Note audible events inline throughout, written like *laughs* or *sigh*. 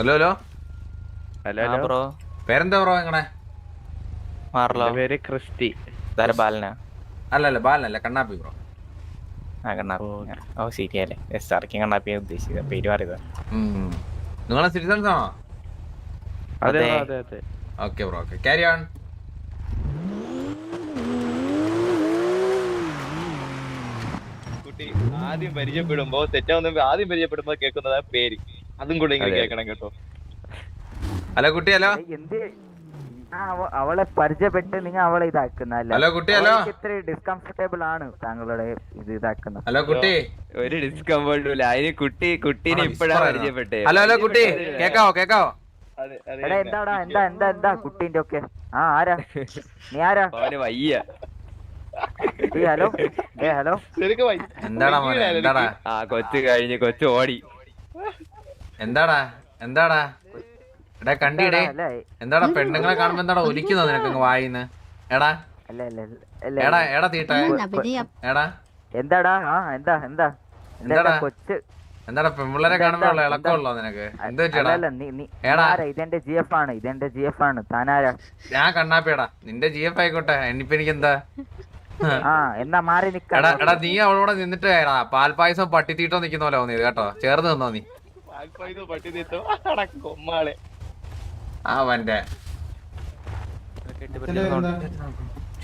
Hello hello. Hello hello. Bro. പേരെന്താ bro നിങ്ങളെ മാറലോ പേര് ക്രിസ്റ്റി. ഇതാരെ ബാലന? അല്ല ബാലനല്ല കണ്ണാപ്പി ബ്രോ. ആ കണ്ണാപ്പി. ഓ. ശരിയല്ലേ. എസ് ആർക്കും കണ്ണാപ്പി ഉദ്ദേശിച്ചത്. പേര് മാറിയതാ. നിങ്ങളെ സിറ്റിസൺസ് ആണോ? അതെ അതെ. അതെ അതെ. Okay bro okay. Carry on കുട്ടി ആദ്യം പരിചയപ്പെടുമ്പോ തെറ്റാവുന്ന ആദ്യം പരിചയപ്പെടുമ്പോ കേൾക്കുന്നതാ പേര്. അതും കൂടെ കേക്കണം കേൾക്കണം കേട്ടോ. ഹലോ കുട്ടി ഹലോ. എന്ത്? ആ, അവളെ പരിചയപ്പെട്ട് നിങ്ങൾ അവളെ ഇതാക്കുന്നല്ല ഹലോ, കുട്ടി, ഹലോ. ഇത്ര ഡിസ്കംഫർട്ടബിൾ ആണ് താങ്കളുടെ ഇത് ഇതാക്കുന്നത് ഹലോ കുട്ടി. ഒരു ഡിസ്കംഫർട്ടും ഇല്ല അതിന് കുട്ടി കുട്ടീനെ ഇപ്പോഴാണ് പരിചയപ്പെട്ടേ. ഹലോ ഹലോ കുട്ടി. കേക്കാവോ കേക്കാവോ? എടാ എന്താടാ എന്താ എന്താ എന്താ കുട്ടീന്റെ ഒക്കെ? ആ ആരാ? നീ ആരാ? അവന് വയ്യ. ഹലോ. ഏ ഹലോ. എന്താടാ എന്താടാ? ആ കൊച്ചു കഴിഞ്ഞ് കൊച്ചു ഓടി. എന്താടാ? എന്താടാ? എടാ കണ്ടിടേ. എന്താടാ പെണ്ണുങ്ങളെ കാണുമ്പോ എന്താടാ ഒലിക്കുന്നോ നിനക്ക് വായിന്ന്? എടാ. എടാ എടാ തീട്ട എടാ. എന്താടാ? ആ എന്താ എന്താ? എന്താ എന്താടാ? കൊച്ച്? എന്താടാ പെൺപിള്ളേരെ കാണുമ്പോ? ഇളക്കമുള്ളോ നിനക്ക്? എന്താ നീ നീ എടാ. ഇതെന്റെ ജി എഫ് ആണ് ഇതെന്റെ ജി എഫ് ആണ്. താനാരാ? ഞാൻ കണ്ണാപ്പിയടാ. നിന്റെ ജി എഫ് ആയിക്കോട്ടെ. എന്നിപ്പോ എനിക്ക് എന്താ ആ എന്നാ മാറി നിക്കടാ എടാ എടാ നീ അവളോടെ നിന്നിട്ട് പാൽപായസം പട്ടിത്തീട്ടോ നിക്കുന്ന പോലെ തോന്നിയത് കേട്ടോ. ചേർന്ന് നിന്നോ നീ. അവന്റെ.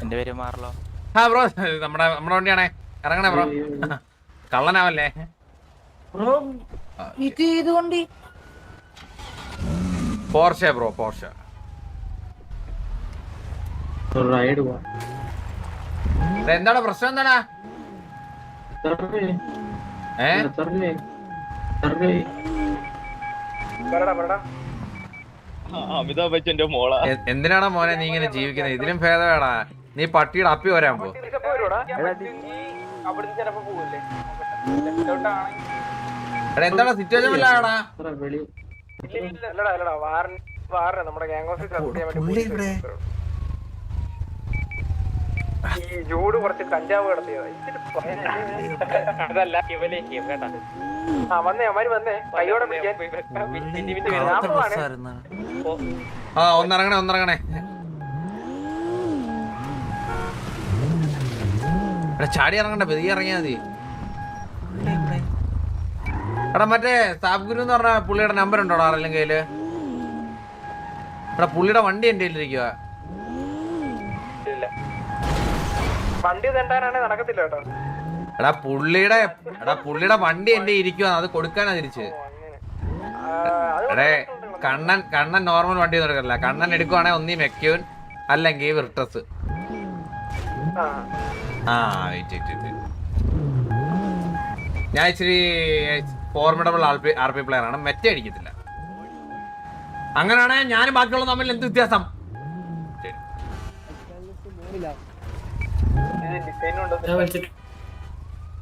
എന്റെ പേര് മാറലോ ആ ബ്രോ നമ്മുടെ നമ്മുടെ വണ്ടിയാണേ. ഇറങ്ങണേ ബ്രോ. കള്ളനാവല്ലേ? ഇത് പോർഷെ ബ്രോ പോർഷ. റൈഡ് പോവാ. എന്താടാ പ്രശ്നം എന്താടാ? ഏ? സർവേ. സർവേ. അമിതാഭ് ബച്ചന്റെ മോളാ. എന്തിനാണോ മോനെ നീ ഇങ്ങനെ ജീവിക്കുന്നത് ഇതിലും ഭേദമേടാ. നീ പട്ടിയുടെ അപ്പി വരാൻ പോ. എടാ, നീ- കുറച്ച് കഞ്ചാവ് എത്ര വെളി പുള്ളി ഇവിടെ ആ ഒന്നിറങ്ങണേ ഒന്നിറങ്ങണേ. എടാ ചാടി ഇറങ്ങണ്ട പെതിയെ ഇറങ്ങിയാ മതി. എടാ മറ്റേ സാബ് ഗുരു എന്ന് പറഞ്ഞ പുള്ളിയുടെ നമ്പർ ഉണ്ടോ ആരെല്ലാം കയ്യിൽ? എടാ പുള്ളിയുടെ വണ്ടി എന്റെ കയ്യിലിരിക്കുക വണ്ടി തെണ്ടാനാണ് നടക്കത്തില്ല കേട്ടോ. എടാ പുള്ളിയുടെ എടാ പുള്ളിയുടെ വണ്ടി എന്റെ ഇരിക്കുവാണ് അത് കൊടുക്കാനാ തിരിച്ച്. എടേ കണ്ണൻ കണ്ണൻ നോർമൽ വണ്ടി ഒന്നും എടുക്കില്ല കണ്ണൻ എടുക്കുവാണെങ്കിൽ ഒന്നീ മെക്യൂൻ അല്ലെങ്കിൽ വിർട്ടസ് ആ. വെയിറ്റ് വെയിറ്റ് ഞാൻ ഇച്ചിരി ഫോർമിഡബിൾ ആർ പി പ്ലെയർ ആണ്. മെറ്റ അടിക്കത്തില്ല. അങ്ങനെയാണെങ്കിൽ ഞാനും ബാക്കിയുള്ള തമ്മിൽ എന്ത് വ്യത്യാസം? ശരി.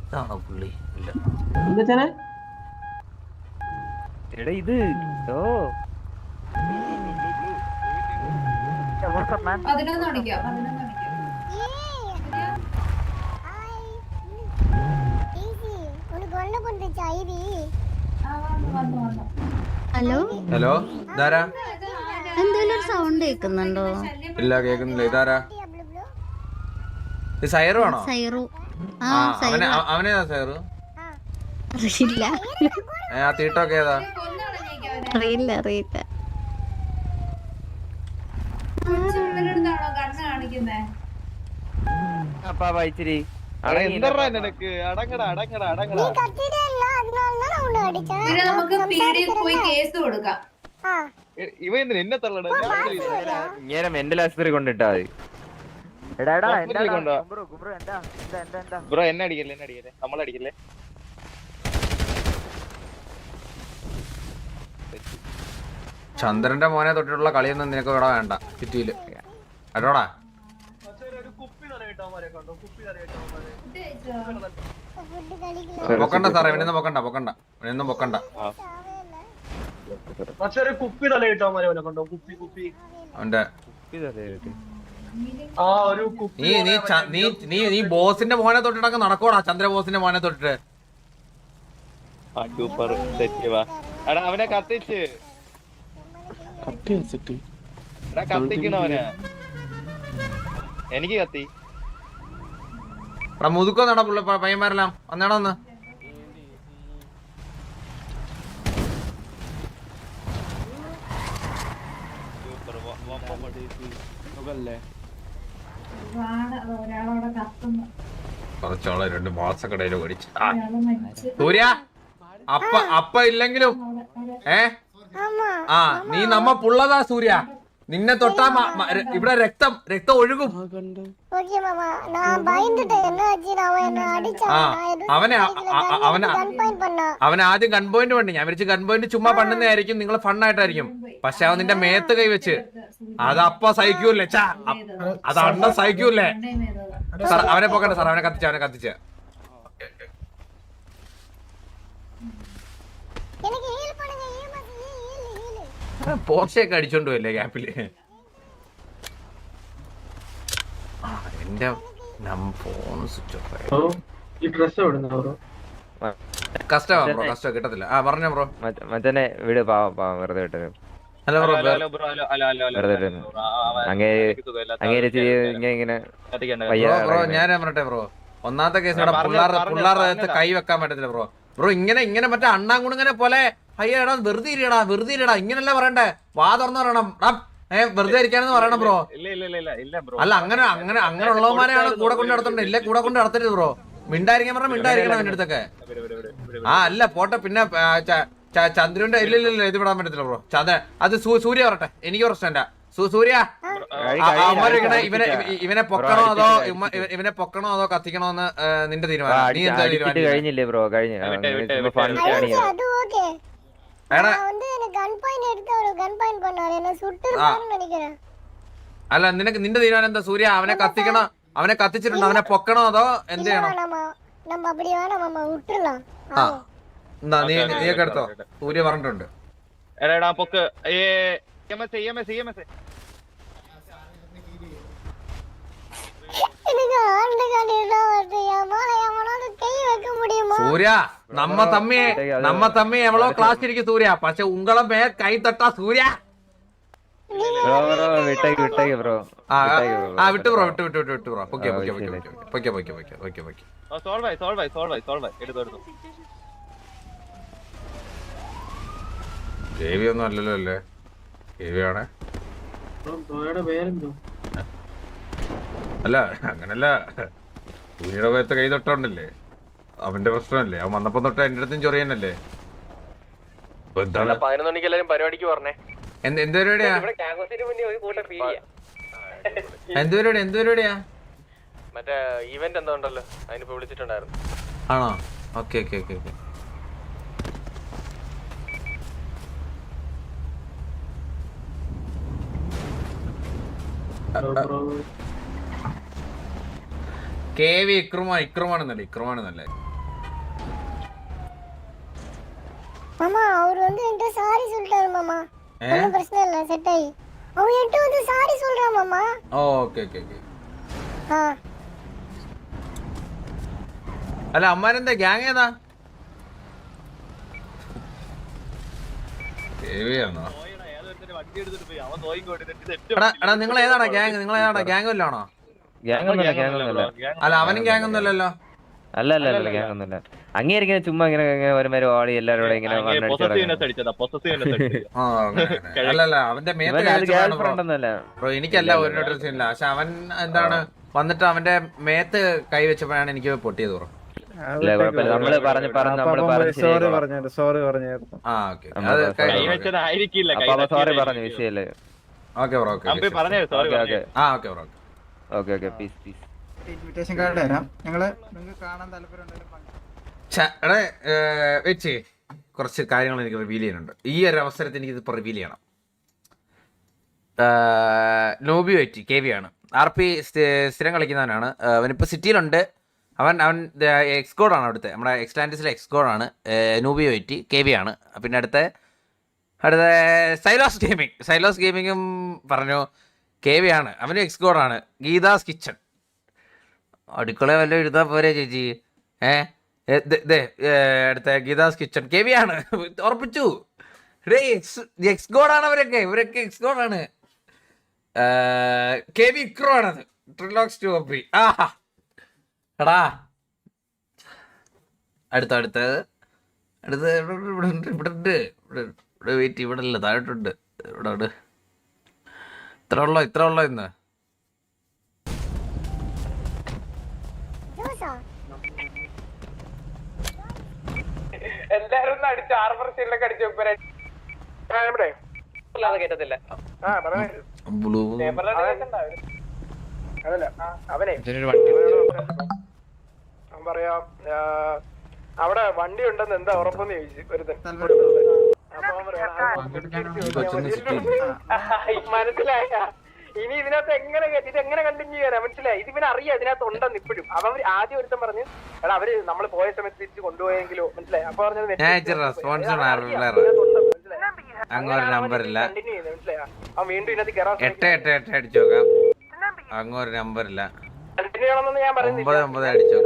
ഇതാണോ പുള്ളി? ഇല്ല. എടാ ഇത് ഓ. ഹലോ? ഹലോ ഇതാരാ? എന്തെങ്കിലും സൗണ്ട് കേക്കുന്നുണ്ടോ ഇല്ല കേക്കുന്നില്ല ഇതാരാ? സൈറു ആണോ? സൈറു. അവനെ അറിയില്ല. ആ തീട്ടൊക്കെ ഏതാ? അറിയില്ല അറിയില്ല. കാണിക്കുന്നേ? നിനക്ക്? അടങ്ങടാ അടങ്ങടാ അടങ്ങടാ. നമുക്ക് പോയി കേസ് ഇവ എന്തിനാ? എന്നെ തള്ളടാ ഇങ്ങനെ മെന്റൽ ആശുപത്രി കൊണ്ടിട്ടാ മതി. ബ്രോ ചന്ദ്രന്റെ മോനെ തൊട്ടിട്ടുള്ള കളിയൊന്നും നിനക്ക് ഇവിടെ വേണ്ട സിറ്റിയിൽ അടോടാ പൊക്കണ്ട സാറേ ഇവനൊന്നും പൊക്കണ്ട പൊക്കണ്ട. ഇവനൊന്നും പൊക്കണ്ട. അവന്റെ കുപ്പി തലയിട്ട്. നീ നീ നീ നീ നീ ബോസിന്റെ മോനെ തൊട്ടിട്ടൊക്കെ നടക്കോടാ ചന്ദ്ര ബോസിന്റെ മോനെ തൊട്ടിട്ട്. അവനെ കത്തിച്ച്. കത്തിക്കണവനാ എനിക്ക് കത്തി. എടാ മുതുക്കോന്നടാ പുള്ള പ- പയ്യന്മാരെല്ലാം. വന്നേടാ ഒന്ന്. സുഖല്ലേ? കുറച്ചോളം രണ്ട് മാസക്കടയിൽ ഓടിച്ച് സൂര്യ അപ്പ അപ്പ ഇല്ലെങ്കിലും ഏ? ആ നീ നമ്മ പുള്ളതാ സൂര്യ. നിന്നെ തൊട്ടാ ഇവിടെ രക്തം രക്തം ഒഴുകും. അവനെ അവനെ അവൻ ആദ്യം ഗൺ പോയിന്റ് പണ്ട്. ഞാൻ വിളിച്ച് ഗൺ പോയിന്റ് ചുമ്മാ പണ്ടുന്നതായിരിക്കും. നിങ്ങൾ ഫണ്ണായിട്ടായിരിക്കും. പക്ഷെ അവൻ നിന്റെ മേത്ത് കൈവച്ച് അത് അപ്പ സഹിക്കൂല്ലേ? ചാ അത് അണ്ണ സഹിക്കൂല്ലേ? സാർ അവനെ പോക്കണ്ട സാർ. അവനെ കത്തിച്ച അവനെ കത്തിച്ച. എനിക്ക് ഹെൽപ്പ് പോർച്ചയൊക്കെ അടിച്ചോണ്ട് പോയല്ലേ ഗ്യാപ്പിൽ? എന്റെ ഫോൺ സ്വിച്ച് ഓഫ് ബ്രോ കിട്ടത്തില്ല. ആ പറഞ്ഞോ ബ്രോ. മച്ച- മച്ചനെ വിട് പാവം പാവം വെറുതെ വിട്ടത്. ഹലോ ബ്രോ വെറുതെ അങ്ങേ ഇങ്ങനെ ഇങ്ങനെ ബ്രോ ഞാൻ ബ്രോ. ഒന്നാമത്തെ കേസ് പിള്ളേരുടെ കൈ വെക്കാൻ പറ്റത്തില്ല ബ്രോ. ബ്രോ ഇങ്ങനെ ഇങ്ങനെ മറ്റേ അണ്ണാങ്കുണിങ്ങനെ പോലെ അയ്യോ എടാ വെറുതെ ഇരിയടാ വെറുതെ ഇരിയടാ ഇങ്ങനല്ല പറയണ്ടേ വാ തുറന്നു പറയണം ഏ വെറുതെ ഇരിക്കാനെന്ന് പറയണം ബ്രോ ഇല്ല ഇല്ല ഇല്ല ഇല്ല ഇല്ല ബ്രോ അല്ല അങ്ങനെ അങ്ങനെ അങ്ങനെ ഉള്ളവന്മാരെയാണ് കൂടെ കൊണ്ട് നടത്തണ്ടേ ഇല്ലേ കൂടെ കൊണ്ട് നടത്തരുത് ബ്രോ മിണ്ടായിരിക്കാൻ പറഞ്ഞാൽ മിണ്ടായിരിക്കണം അവന്റെ അടുത്തൊക്കെ. ആ അല്ല പോട്ടെ പിന്നെ ചന്ദ്രന്റെ ഇല്ല ഇല്ല ഇത് വിടാൻ പറ്റത്തില്ല ബ്രോ ചന്ദ്രൻ അത് സൂര്യ പറട്ടെ എനിക്ക് പ്രശ്നമില്ല സൂ- സൂര്യ ഇവനെ ഇവനെ പൊക്കണോ അതോ ഇവനെ പൊക്കണോ അതോ കത്തിക്കണോ എന്ന് നിന്റെ ആ, തീരുമാനം നീ എന്താ തീരുമാനം കഴിഞ്ഞില്ലേ ബ്രോ കഴിഞ്ഞു അല്ല നിനക്ക് നിന്റെ തീരുമാനം എന്താ? സൂര്യ അവനെ കത്തിക്കണം? അവനെ കത്തിച്ചിട്ടുണ്ട്? അവനെ പൊക്കണോ അതോ എന്ത് ചെയ്യണം? സൂര്യ പറഞ്ഞിട്ടുണ്ട്. എടാ പൊക്ക്. സൂര്യ നമ്മ തമ്മിയെ നമ്മ തമ്മി എവളോ ക്ലാസ് ഇരിക്കും സൂര്യ. പക്ഷെ ഉങ്ങളെ മേ കൈ തട്ടാ സൂര്യ. ആ വിട്ടു ബ്രോ വിട്ടു വിട്ടു വിട്ടു വിട്ടു ബ്രോ. ആയി, ആയി, ആയി, ആയി. എടുത്തോ, എടുത്തോ. ദേവി ഒന്നും അല്ലല്ലോ അല്ലേ? ദേവിയാണേ? പേരെന്തോ അല്ല അങ്ങനല്ല. സൂര്യയുടെ പേരത്തെ കൈ തൊട്ടോണ്ടല്ലേ? അവന്റെ പ്രശ്നമല്ലേ? അവൻ വന്നപ്പോ തൊട്ട് എന്റെ അടുത്തും ചൊറിയനല്ലേ? പതിനൊന്ന് മണിക്ക് എല്ലാരും പരിപാടിക്ക് പറഞ്ഞേ എന്ത് എന്ത് പരിപാടിയാ? മുന്നേ ഒരു കൂട്ടം പീടിയ എന്ത് പരിപാടി എന്ത് പരിപാടിയാ? മറ്റേ ഈവന്റ് എന്തോ ഉണ്ടല്ലോ അതിനിപ്പോ വിളിച്ചിട്ടുണ്ടായിരുന്നു. ആണോ? Okay okay okay okay. Bro bro. K V ഇക്രുമാ ഇക്രുമാണെന്നല്ലേ ഇക്രുമാണെന്നല്ലേ மாமா அவர் வந்து என்கிட்ட சாரி சொல்லிட்டாரு மாமா ഏ ஒன்றும் பிரச்சனை இல்லை செட் ஆகி அவன் என்கிட்ட வந்து சாரி சொல்றான் மாமா ഓ ഓക്കെ ഓക്കെ ഓക്കെ ஆ അല്ല അമ്മാരെന്താ ഗ്യാങ് ഏതാ ദേവിയാണോ പോയെടാ, ഏതൊരുത്തന്റെ വണ്ടി എടുത്തിട്ട് പോയി. അവൻ നോയിക്കോട്ടെ, ഇത് എന്റെ എടാ വണ്ടിയില് എടാ നിങ്ങൾ ഏതാടാ ഗ്യാങ് നിങ്ങൾ ഏതാടാ ഗ്യാങ് വല്ലാണോ ഗ്യാങ് ഒന്നുമില്ല ഗ്യാങ് ഒന്നുമില്ല അല്ല അവനും ഗ്യാങ് ഒന്നുമല്ലല്ലോ? അല്ല അല്ല അല്ല ഗ്യാങ് ഒന്നുമില്ല. അങ്ങേരിങ്ങനെ ചുമ്മാ ഇങ്ങനെ ഇങ്ങനെ ഒരുമാതിരി ഓടി എല്ലാവരും ഇങ്ങനെ. *laughs* *laughs* അല്ലല്ല അവന്റെ ബ്രോ ഫ്രണ്ട് ഒന്നല്ല ബ്രോ. എനിക്കല്ല ഒരു ഇല്ല. പക്ഷെ അവൻ എന്താണ് വന്നിട്ട് അവന്റെ മേത്ത് കൈവച്ചപ്പോഴാണ് എനിക്ക് പൊട്ടിയത് ബ്രോ. സോറി പറഞ്ഞു വിഷയല്ലേ ഓക്കെ ബ്രോ. ഓക്കെ ആ okay bro okay okay. Piece piece invitation card തരാം ഞങ്ങൾ നിങ്ങൾക്ക് കാണാൻ താല്പര്യം എടേ വെച്ച്. കുറച്ച് കാര്യങ്ങൾ എനിക്ക് റിവീൽ ചെയ്യാനുണ്ട്. ഈ ഒരു അവസരത്തിൽ എനിക്ക് ഇതിപ്പോൾ റിവീൽ ചെയ്യണം. നോബി വൈറ്റി കെ വി ആണ്. ആർ പി സ്ഥിരം കളിക്കുന്നവനാണ്. അവനിപ്പോൾ സിറ്റിയിലുണ്ട്. അവൻ അവൻ എക്സ്കോഡാണ് അവിടുത്തെ. നമ്മുടെ എക്സ്ലാൻഡിസിലെ എക്സ്കോഡാണ് നൂബി വൈറ്റി കെ വി ആണ്. പിന്നെ അടുത്ത അടുത്ത സൈലോസ് ഗെയിമിംഗ് സൈലോസ് ഗെയിമിങ്ങും പറഞ്ഞു. കെ വി ആണ്. അവനും എക്സ്കോഡാണ് ഗീതാസ് കിച്ചൺ. അടുക്കള വല്ലതും എഴുതാ പോരെ ചേച്ചി. ഏ? ഗീതാസ് കിച്ചൺ. കെ വി ആണ്. ഉറപ്പിച്ചു. എക്സ് ഗോഡാണ് അവരൊക്കെ. ഇവരൊക്കെ എക്സ് ഗോഡാണ് കെ വി ഇക്രോ ആണത്. ട്രിലോക്സ് ടു ഓപ്പി ആഹാ. എടാ. അടുത്ത അടുത്തത് അടുത്ത് ഇവിടെ ഇവിടെ ഇവിടെ ഇവിടെ ഇവിടെ വെയിറ്റ് ഇവിടെ ഇല്ല താഴോട്ടുണ്ട്. ഇവിടെ ഉണ്ട് ഇത്ര ഉള്ളോ ഇത്ര ഉള്ളോ ഇന്ന്? ജ്യൂസോ എല്ലാരും ഒന്ന് അടിച്ച് ആർമർ ഷീൽഡൊക്കെ അടിച്ച് വെപ്പേ കേട്ടത്തില്ല ബ്ലൂ അതല്ല അവനെ പറയാം അവിടെ വണ്ടി ഉണ്ടെന്ന് എന്താ ഉറപ്പെന്ന് ചോദിച്ചു ഒരുത്തൻ മനസ്സിലായ? ഇനി ഇതിനകത്ത് എങ്ങനെ ഇത് എങ്ങനെ കണ്ടിന്യൂ ചെയ്യാനാ? മനസ്സിലായി? ഇത് ഇവനെ അറിയാം ഇതിനകത്ത് ഉണ്ടെന്ന് ഇപ്പോഴും. അവർ ആദ്യം ഒരുത്തം പറഞ്ഞു എടാ അവർ നമ്മൾ പോയ സമയത്ത് തിരിച്ച് കൊണ്ടുപോയെങ്കിലോ? മനസ്സിലായി? അപ്പൊ പറഞ്ഞത് ഞാൻ ഇച്ചിരി റെസ്പോൺസ് അങ്ങ് ഒരു number ഇല്ല. കണ്ടിന്യൂ ചെയ്യുന്നത് മനസ്സിലായോ? അവൻ വീണ്ടും ഇതിനകത്ത് കയറാൻ എട്ട് എട്ട് എട്ട് അടിച്ചു നോക്കാം. അങ്ങ് ഒരു നമ്പർ ഇല്ല. ചെയ്യണമെന്ന് ഞാൻ ഒമ്പത് അടിച്ചു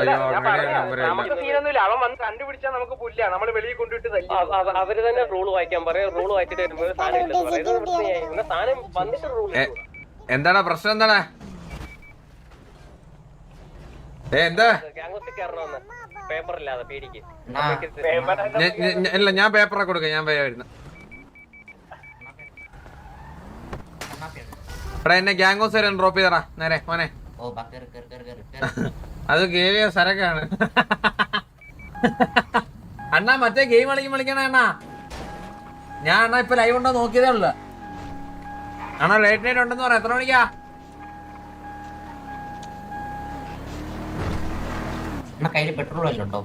അയ്യോ അങ്ങനെ നമുക്ക് സീനൊന്നുമില്ല അവൻ വന്ന് കണ്ടുപിടിച്ചാൽ നമുക്ക് പുല്ല നമ്മൾ വെളിയിൽ കൊണ്ടുവിട്ട് തല്ലി അവർ തന്നെ റൂൾ വായിക്കാൻ പറയാം. റൂൾ വായിച്ചിട്ട് വരുമ്പോൾ സാധനം ഇല്ലെന്ന് പറയും. ഇത് വൃത്തിയായി. പിന്നെ സാധനം വന്നിട്ട് റൂൾ എ, എന്താടാ പ്രശ്നം എന്താടാ ഏ എന്താ? ഗ്യാങ്സിൽ കയറണമെന്ന് പേപ്പർ ഇല്ലാതെ പേടിക്ക് ഞ- ഞ- ഞ- ഇല്ല ഞാൻ പേപ്പറെ കൊടുക്കാം. ഞാൻ വരുന്നു എടാ എന്നെ ഗ്യാങ്കോസ് വരെ ഡ്രോപ്പ് ചെയ്തടാ. നേരെ മോനെ. അത് കേവിയ സരക്കാണ്. അണ്ണാ മറ്റേ ഗെയിം കളിക്കും വിളിക്കണ അണ്ണാ. ഞാൻ അണ്ണാ ഇപ്പൊ ലൈവ് ഉണ്ടോ നോക്കിയതേ ഉള്ളു. അണ്ണാ ലേറ്റ് നൈറ്റ് ഉണ്ടെന്ന് പറയാം എത്ര മണിക്കാ? കയ്യിൽ പെട്രോൾ വല്ലതും ഉണ്ടോ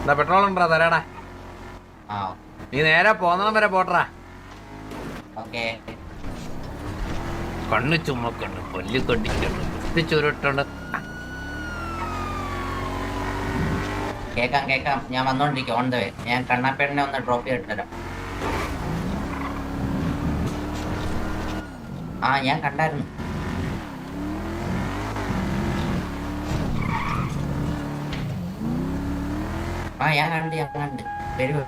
എന്താ പെട്രോൾ ഉണ്ടോ തരാടാ. നീ നേരെ പോന്നണം വരെ പോട്ടറാ. ഓക്കെ. കണ്ണു ചുമക്കണ്ട് പല്ല് കടിക്കണ്ട് കുത്തി ചുരുട്ടുണ്ട് കേക്കാം കേക്കാം. ഞാൻ വന്നോണ്ടിരിക്കും ഓൺ ദ വേ ഞാൻ കണ്ണാപ്പേടനെ ഒന്ന് ഡ്രോപ്പ് ചെയ്തിട്ട് തരാം ആ ഞാൻ കണ്ടായിരുന്നു. ആ ഞാൻ കണ്ട് ഞാൻ കണ്ട്. വരൂ.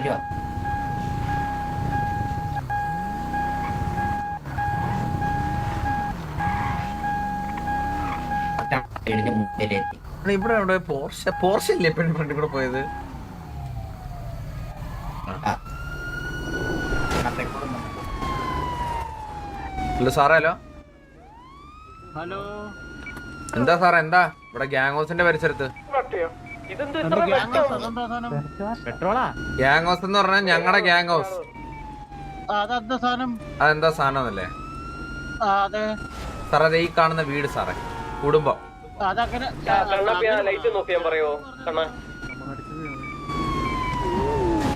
വീടിന്റെ മുമ്പിലെത്തി ഇവിടെ ഇവിടെ പോർഷ പോർഷ ഇല്ലേ എപ്പോഴും ഫ്രണ്ടിൽ കൂടെ പോയത്? ഹലോ സാറേ ഹലോ. ഹലോ. എന്താ സാറേ എന്താ? ഇവിടെ ഗ്യാങ് ഹൗസിന്റെ പരിസരത്ത്. ഗ്യാങ് ഹൗസ് എന്ന് പറഞ്ഞാൽ ഞങ്ങളുടെ ഗ്യാങ് ഹൗസ് അതെന്താ സാധനം? അതെന്താ സാധനം അല്ലേ അതെ. സാറേ ഈ കാണുന്ന വീട് സാറേ. കുടുംബം. അതങ്ങനെ ലൈറ്റ് നോക്കിയാൻ പറയോ കണ്ണാ?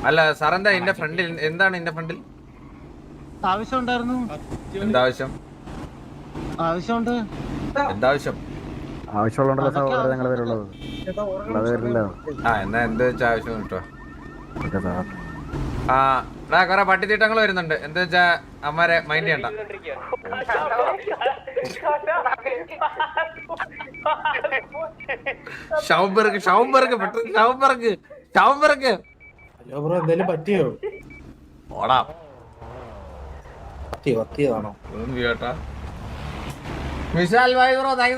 അല്ല സാർ എന്താ എന്റെ ഫ്രണ്ടിൽ എന്താണ് എന്റെ ഫ്രണ്ടിൽ ആവശ്യം ഉണ്ടായിരുന്നു എന്താവശ്യം? ആവശ്യമുണ്ട്. എന്താവശ്യം? ആവശ്യമുള്ളതുകൊണ്ടല്ലോ സഹോദരൻ ഞങ്ങൾ വരുള്ളത് ആ എന്നാ എന്ത് വെച്ചാ ആവശ്യം കിട്ടോ ആ എടാ കൊറേ പട്ടിത്തീട്ടങ്ങൾ വരുന്നുണ്ട്. എന്താ വെച്ചാ അമ്മാരെ മൈൻഡ് ചെയ്യണ്ട. ഷൗംബർഗ് പിറക്ക് പെട്ടെന്ന് ഷൗംബർഗ് പിറക്ക് ഹലോ ബ്രോ എന്തേലും പറ്റിയോ? ഓടാ പറ്റി പറ്റിയതാണോ? ഒന്നും കേട്ടാ വിശാൽ താങ്ക്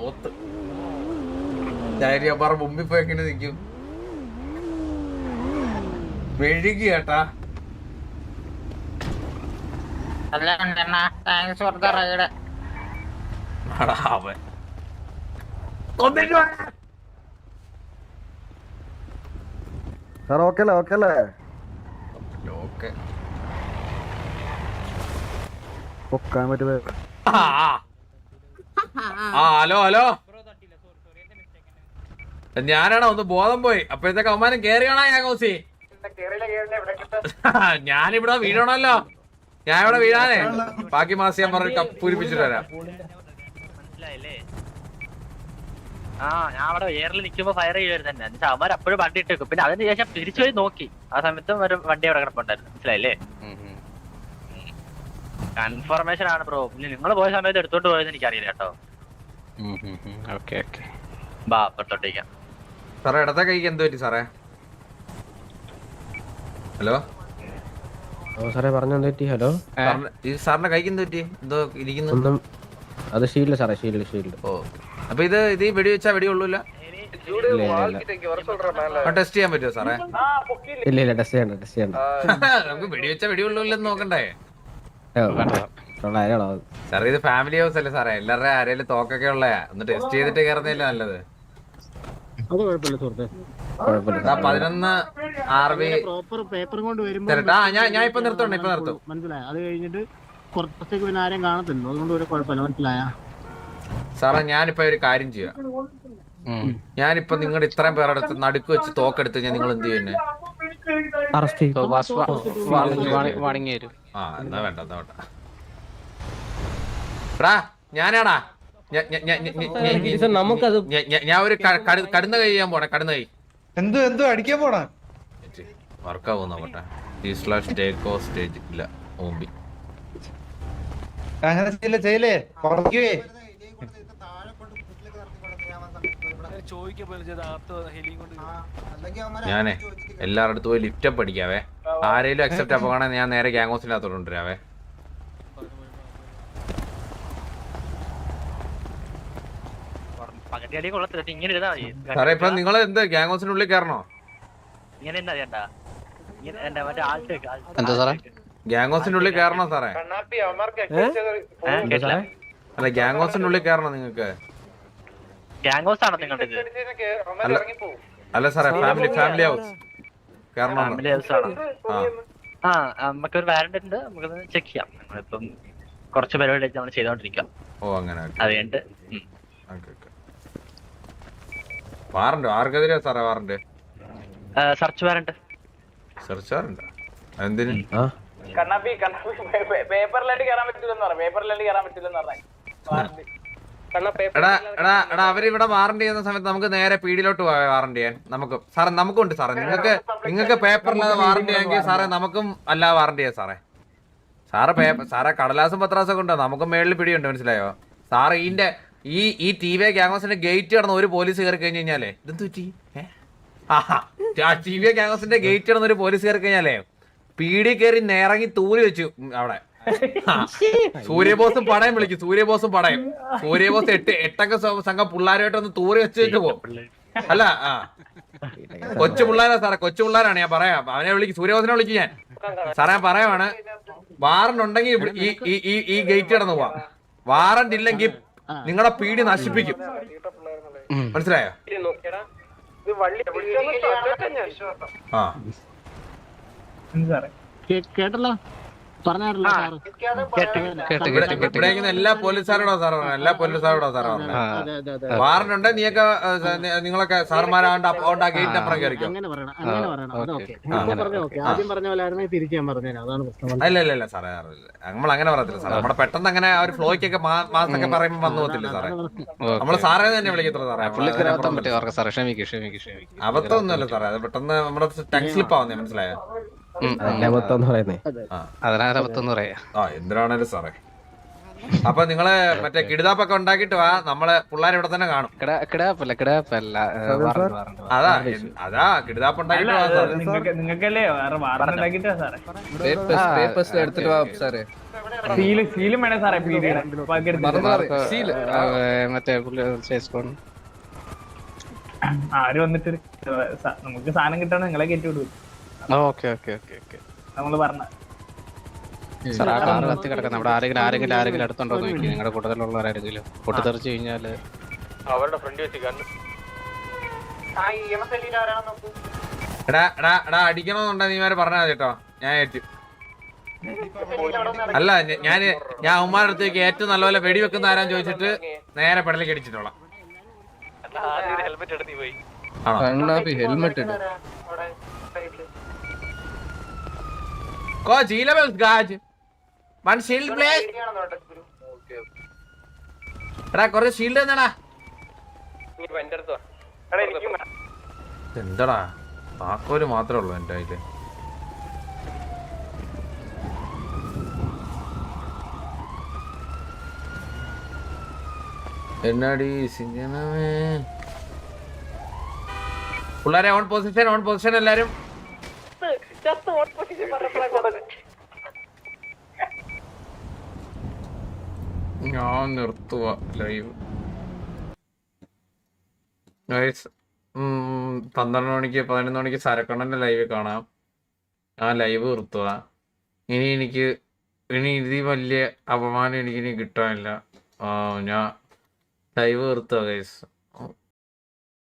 ഓത്ത്. മുമ്പിൽ പോയി എങ്ങനെ നിൽക്കും. മെഴുകി കേട്ടാ അവൻ കൊന്നിട്ട് വാ. സാർ ഓക്കെ അല്ലേ ഓക്കെ അല്ലേ ഓക്കെ. പൊക്കാൻ പറ്റുമോ ആ ആ. ആ ഹലോ ഹലോ. ഞാനാണോ ഒന്ന് ബോധം പോയി. അപ്പോഴത്തേക്ക് അവമാനം കേറിയാണോ ഞാൻ കോസി. ഞാനിവിടെ വീഴണല്ലോ ഞാൻ ഇവിടെ വീഴാനേ. ബാക്കി മാസം ഞാൻ പറഞ്ഞ് കപ്പ് പൂരിപ്പിച്ചിട്ട് വരാം. ആ ഞാൻ അവിടെ എയറിൽ നിൽക്കുമ്പോ ഫയർ ചെയ്യുമായിരുന്നു തന്നെ എന്നിട്ട് അവന്മാർ അപ്പോഴും വണ്ടി ഇട്ടേക്കും. പിന്നെ അതിന് ശേഷം തിരിച്ചു പോയി നോക്കി. ആ സമയത്തും ഒരു വണ്ടി അവിടെ കിടപ്പുണ്ടായിരുന്നു. മനസ്സിലായില്ലേ? കൺഫർമേഷൻ ആണ് ബ്രോ പിന്നെ നിങ്ങൾ പോയ സമയത്ത് എടുത്തോണ്ട് പോയെന്ന് എനിക്കറിയില്ല കേട്ടോ. Okay okay. ബാ അപ്പുറത്തോട്ടേക്കാം സാറേ ഇടത്തെ കൈക്ക് എന്ത് പറ്റി സാറേ? ഹലോ? ഓ സാറേ പറഞ്ഞു പറ്റി? ഹലോ. ഈ സാറിന്റെ കൈക്ക് എന്ത് പറ്റി? എന്തോ ഇരിക്കുന്നു. ഒന്നും അത് ഷീൽഡ് സാറേ ഷീൽഡ് ഷീൽഡ്. ഓ അപ്പൊ ഇത് ഇത് ഈ വെടി വെച്ചാ വെടി കൊള്ളൂല? ടെസ്റ്റ് ചെയ്യാൻ പറ്റുമോ സാറേ? ഇല്ല ഇല്ല ടെസ്റ്റ് ചെയ്യണ്ട ടെസ്റ്റ് ചെയ്യണ്ട. *laughs* നമുക്ക് വെടി വെച്ചാ വെടി കൊള്ളൂലെന്ന് നോക്കണ്ടേ? സാറേ ഇത് ഫാമിലി ഹൗസ് അല്ലേ സാറേ? എല്ലാവരുടെ ആരെങ്കിലും തോക്കൊക്കെ ഉള്ളയാ. ഒന്ന് ടെസ്റ്റ് ചെയ്തിട്ട് കയറുന്നില്ല നല്ലത്. അത് കുഴപ്പമില്ല സുഹൃത്തെ. ആ, പതിനൊന്ന് ആർ ബി പ്രോപ്പർ പേപ്പർ കൊണ്ട് വരുമ്പോ ആ ഞാൻ ഞാൻ ഇപ്പൊ നിർത്തണം ഇപ്പൊ നിർത്തും. മനസ്സിലായ അത് കഴിഞ്ഞിട്ട് കുറച്ചേക്ക് പിന്നെ ആരെയും കാണത്തില്ല അതുകൊണ്ട് ഒരു കുഴപ്പമില്ല മനസ്സിലായ? സാറേ ഞാനിപ്പോ ഒരു കാര്യം ചെയ്യാം. ഞാനിപ്പോ നിങ്ങളുടെ ഇത്രയും പേരെടുത്ത് നടുക്ക് വെച്ച് തോക്കെടുത്ത് ഞാൻ നിങ്ങൾ എന്ത് ചെയ്യുന്നേ? അറസ്റ്റ് ആ എന്നാ വേണ്ട എന്നാ വേണ്ട. ഞാനാടാ. നമുക്കത് ഞാൻ ഒരു കടുന്ന കൈ ചെയ്യാൻ പോണേ കടുന്ന കൈ എന്തോ എന്തോ അടിക്കാൻ പോണേ? വർക്കാവും നോക്കട്ടെ. ടി സ്ലാഷ് ടേക്കോ സ്റ്റേജ് ഇല്ല ഓമ്പി അങ്ങനെ ചെയ്യില്ല ചെയ്യില്ലേ? കുറയ്ക്കുവേ ഞാനേ എല്ലാവരുടെ അടുത്ത് പോയി ലിഫ്റ്റ് അപ്പ് അടിക്കാവേ. ആരെങ്കിലും അക്സെപ്റ്റ് അപ്പ് കാണാൻ ഞാൻ നേരെ ഗ്യാങ് ഹൗസിന്റെ അകത്തോട്ട് കൊണ്ടുവരാവേ. പകുതി അടി കൊള്ളത്തില്ല പക്ഷെ ഇങ്ങനെ ഇരുന്നാ മതി. സാറേ ഇപ്പൊ നിങ്ങൾ എന്ത് ഗ്യാങ് ഹൗസിന്റെ ഉള്ളിൽ കയറണോ? ഇങ്ങനെ എന്താ ചെയ്യണ്ട ഇങ്ങനെ എന്താ മറ്റേ ആൾട്ടേക്ക് എന്താ സാറേ? ഗ്യാങ് ഹൗസിന്റെ ഉള്ളിൽ കയറണോ സാറേ? അല്ല ഗ്യാങ് ഹൗസിന്റെ ഉള്ളിൽ കയറണോ നിങ്ങൾക്ക് ഗ്യാങ് ആണോ നിങ്ങളുടെ ഇത് അല്ല. സാറേ ഫാമിലി ഫാമിലി ഹൗസ് കയറണോ ഫാമിലി ഹൗസ് ആണോ. ആ നമുക്ക് ഒരു വാറണ്ട് ഉണ്ട് നമുക്കൊന്ന് ചെക്ക് ചെയ്യാം. നമ്മളിപ്പം കുറച്ച് പരിപാടി നമ്മൾ ഓ അങ്ങനെ അത് കഴിഞ്ഞിട്ട് ഉം. വാറണ്ട് ആർക്കെതിരെയാ സാറേ warrant? Search warrant search warrant എന്തിന് കണ്ണാപ്പി കണ്ണാപ്പി പേപ്പറിലായിട്ട് കയറാൻ പറ്റില്ലെന്ന് പറഞ്ഞു പേപ്പറിലായിട്ട് കയറാൻ പറ്റില്ലെന്ന് പറഞ്ഞു. എടാ എടാ എടാ അവരിവിടെ വാറണ്ട് ചെയ്യുന്ന സമയത്ത് നമുക്ക് നേരെ പീടിയിലോട്ട് പോയാ വാറണ്ട് ചെയ്യാൻ. നമുക്ക് സാറേ നമുക്കുണ്ട് സാറേ. നിങ്ങൾക്ക് നിങ്ങൾക്ക് പേപ്പറില്ലാതെ വാറണ്ട് ചെയ്യാമെങ്കിൽ സാറേ നമുക്കും അല്ല വാറണ്ട് ചെയ്യാം സാറേ. സാറ് പേപ്പർ സാറേ കടലാസും പത്രാസും ഒക്കെ ഉണ്ടോ? നമുക്ക് മേളിൽ പിടിയുണ്ട് മനസ്സിലായോ? സാറ് ഇതിന്റെ ഈ ഈ ടി വി ഗ്യാങ്സിന്റെ ഗേറ്റ് കടന്ന് ഒരു പോലീസ് കയറി കഴിഞ്ഞ് കഴിഞ്ഞാലേ? ഇതെന്ത് ടി വി ഗ്യാങ്സിന്റെ ഗേറ്റ് കടന്ന് ഒരു പോലീസ് കയറി കഴിഞ്ഞാലേ? പീടി കയറി നേറങ്ങി തൂരി വെച്ചു. അവിടെ. സൂര്യബോസും പടയം വിളിക്കും. സൂര്യബോസും പടയം. സൂര്യബോസ് എട്ട് എട്ടൊക്കെ സംഘം പിള്ളേരുമായിട്ട് ഒന്ന് തൂറി വെച്ചിട്ട് പോകും അല്ല ആ. കൊച്ചു പിള്ളേരാ സാറേ കൊച്ചു പിള്ളേരാണ്. ഞാൻ പറയാം. അവനെ വിളിക്കും. സൂര്യബോസിനെ വിളിക്കും ഞാൻ. സാറേ ഞാൻ പറയുവാണ്. വാറണ്ട് ഉണ്ടെങ്കിൽ ഈ ഈ ഗേറ്റ് കടന്ന് പോവാം. വാറണ്ട് ഇല്ലെങ്കിൽ നിങ്ങളുടെ പീടി നശിപ്പിക്കും. മനസ്സിലായോ? നോക്കിയടാ. ഇത് വള്ളി വിളിച്ചൊന്ന് ഞാൻ ആ. കേട്ടല്ലോ? ഇവിടെ എല്ലാ പോലീസുകാരോടോ സാറ് പറഞ്ഞത് എല്ലാ പോലീസുകാരോടോ അതെ അതെ വാറണ്ട് ഉണ്ട് നീയൊക്കെ നിങ്ങളൊക്കെ സാറുമാരാണ്ട് അതുകൊണ്ട് ആ ഗേറ്റിന് അപ്പുറം കയറിക്കും അങ്ങനെ പറയണം അങ്ങനെ പറയണം. അത് ഓക്കെ. പറഞ്ഞ ഓക്കെ ആദ്യം പറഞ്ഞ പോലെ ആയിരുന്നെങ്കിൽ തിരിച്ചു ഞാൻ പറഞ്ഞേനെ. അതാണ് പ്രശ്നം. അല്ല ഇല്ല ഇല്ല സാറേ നമ്മൾ അങ്ങനെ പറയത്തില്ല സാറേ. നമ്മുടെ പെട്ടെന്ന് അങ്ങനെ ആ ഒരു ഫ്ലോയ്ക്കൊക്കെ മാസൊക്കെ പറയുമ്പോൾ വന്നു പോകത്തില്ല സാറേ. നമ്മൾ സാറേ തന്നെ വിളിക്കത്തില്ല സാറേ. അബദ്ധമൊന്നുമല്ല സാറേ. അത് പെട്ടെന്ന് നമ്മുടെ ടങ് സ്ലിപ്പ് ആവുന്നേ മനസ്സിലായോ? ആ എന്തിനാണേലും സാറേ. അപ്പൊ നിങ്ങൾ മറ്റേ കിടുതാപ്പൊക്കെ ഉണ്ടാക്കിട്ട് വാ നമ്മൾ പിള്ളേർ ഇവിടെ തന്നെ കാണും. അതാ അതാ കിടുതാപ്പ് ഉണ്ടാക്കിട്ട് വാ സാറേ. എടുത്തിട്ട് വാ സാറേ. സീൽ സീലും വേണേ സാറേ ആര് വന്നിട്ട്? നമുക്ക് സാധനം കിട്ടണം നിങ്ങളെ കയറ്റി വിടും. Okay okay okay okay. നമ്മൾ പറഞ്ഞ സാർ ആ കാറ് കത്തി കിടക്കുന്ന അവിടെ ആരെങ്കിലും ആരെങ്കിലും ആരെങ്കിലും അടുത്തുണ്ടോ നോക്കി നിങ്ങളുടെ കൂട്ടത്തിലുള്ളവരാരെങ്കിലും പൊട്ടിത്തെറിച്ച് കഴിഞ്ഞാൽ അവരുടെ ഫ്രണ്ട് വെച്ച് കണ്ണ്. എടാ എടാ എടാ മതി കേട്ടോ. ഞാൻ ഏറ്റു. അല്ല ഞാൻ ഞാൻ ഞാൻ ഉമ്മാരുടെ അടുത്തേക്ക് ഏറ്റവും നല്ലപോലെ വെടിവെക്കുന്ന ആരാന്ന് ചോദിച്ചിട്ട് നേരെ പെടലേക്ക് അടിച്ചിട്ടോളാം ഹെൽമെറ്റ് എടുത്ത് പോയി. ആണോ? ഹെൽമെറ്റ് ഇടും കോ ജീലബൽസ് ഗാജ് വൺ ഷീൽഡ് പ്ലേസ് എടാ കുറേ ഷീൽഡ് എന്നാടാ എന്താടാ? താക്കോൽ മാത്രമേ ഉള്ളൂ എന്റെ അതിൽ എന്നാടി സിംഗനമേ പിള്ളേരെ ഓൺ പൊസിഷൻ ഓൺ പൊസിഷൻ എല്ലാരും. ഞാൻ നിർത്തുക ലൈവ്. പന്ത്രണ്ട് മണിക്ക് പതിനൊന്ന് മണിക്ക് സരക്കണ്ണന്റെ ലൈവ് കാണാം. ആ ലൈവ് നിർത്തുക ഇനി എനിക്ക് ഇനി ഇതിൽ വലിയ അപമാനം എനിക്കിനി കിട്ടാനില്ല. ഞാൻ ലൈവ് നിർത്തുക ഗൈസ്